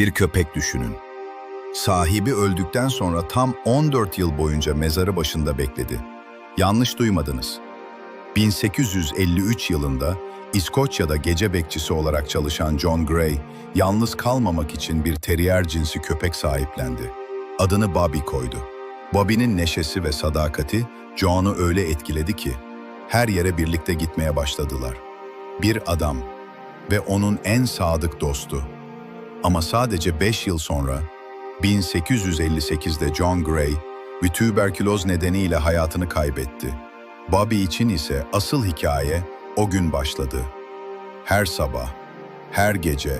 Bir köpek düşünün. Sahibi öldükten sonra tam 14 yıl boyunca mezarı başında bekledi. Yanlış duymadınız. 1853 yılında İskoçya'da gece bekçisi olarak çalışan John Gray, yalnız kalmamak için bir terrier cinsi köpek sahiplendi. Adını Bobby koydu. Bobby'nin neşesi ve sadakati John'u öyle etkiledi ki her yere birlikte gitmeye başladılar. Bir adam ve onun en sadık dostu. Ama sadece 5 yıl sonra 1858'de John Gray bir tüberküloz nedeniyle hayatını kaybetti. Bobby için ise asıl hikaye o gün başladı. Her sabah, her gece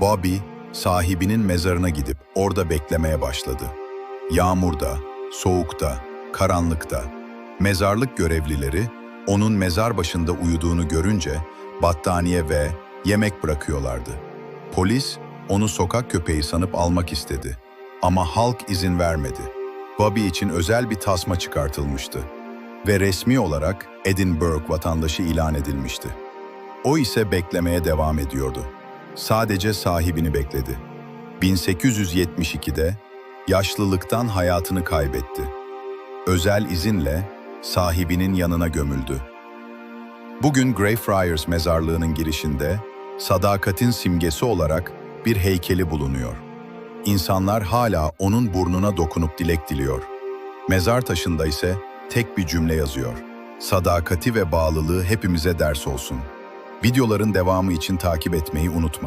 Bobby sahibinin mezarına gidip orada beklemeye başladı. Yağmurda, soğukta, karanlıkta. Mezarlık görevlileri onun mezar başında uyuduğunu görünce battaniye ve yemek bırakıyorlardı. Polis onu sokak köpeği sanıp almak istedi. Ama halk izin vermedi. Bobby için özel bir tasma çıkartılmıştı ve resmi olarak Edinburgh vatandaşı ilan edilmişti. O ise beklemeye devam ediyordu. Sadece sahibini bekledi. 1872'de yaşlılıktan hayatını kaybetti. Özel izinle sahibinin yanına gömüldü. Bugün Greyfriars mezarlığının girişinde sadakatin simgesi olarak bir heykeli bulunuyor. İnsanlar hala onun burnuna dokunup dilek diliyor. Mezar taşında ise tek bir cümle yazıyor. Sadakati ve bağlılığı hepimize ders olsun. Videoların devamı için takip etmeyi unutma.